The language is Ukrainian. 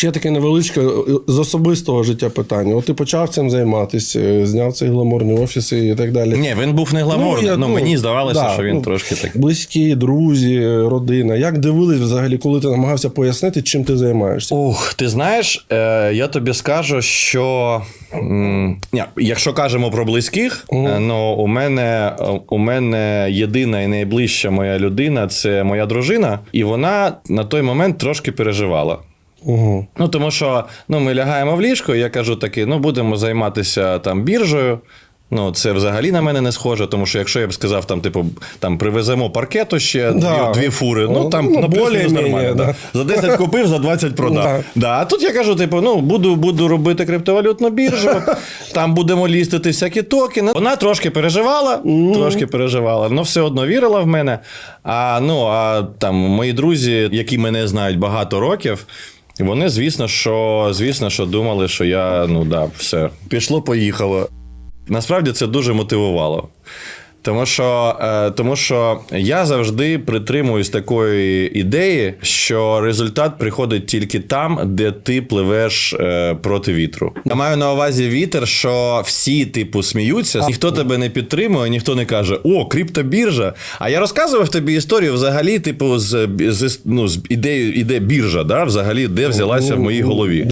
Ще таке невеличке е, з особистого життя питання. От ти почав цим займатися, е, зняв цей гламурні офіси і так далі. Ні, він був не гламурний. Ну, я, мені здавалося, да, що він ну, трошки так. Близькі, друзі, родина. Як дивились взагалі, коли ти намагався пояснити, чим ти займаєшся? Ух, ти знаєш, е, я тобі скажу, що м, ні, якщо кажемо про близьких, е, ну у мене у мене єдина і найближча моя людина це моя дружина, і вона на той момент трошки переживала. Угу. Ну, тому що ну, ми лягаємо в ліжко, і я кажу таки: ну, будемо займатися там біржею. Ну, це взагалі на мене не схоже, тому що якщо я б сказав, там, типу, там привеземо паркету ще Да. дві, дві фури, ну Ну, там ну, ну, плюс-мінус нормально. да. Да. За 10 купив, за 20 продав. Да. Да. А тут я кажу, типу, ну буду, буду робити криптовалютну біржу, там будемо лістити всякі токени. Вона трошки переживала, трошки переживала, але все одно вірила в мене. А ну а там мої друзі, які мене знають багато років. Вони, звісно, що звісно, що думали, що я ну да, все пішло, поїхало. Насправді це дуже мотивувало. Тому що, е, тому що я завжди притримуюсь такої ідеї, що результат приходить тільки там, де ти пливеш е, проти вітру. Я маю на увазі вітер, що всі, типу, сміються, ніхто тебе не підтримує, ніхто не каже: О, криптобіржа. А я розказував тобі історію взагалі, типу, з, з, ну, з ідеєю іде біржа, да, взагалі, де взялася в моїй голові.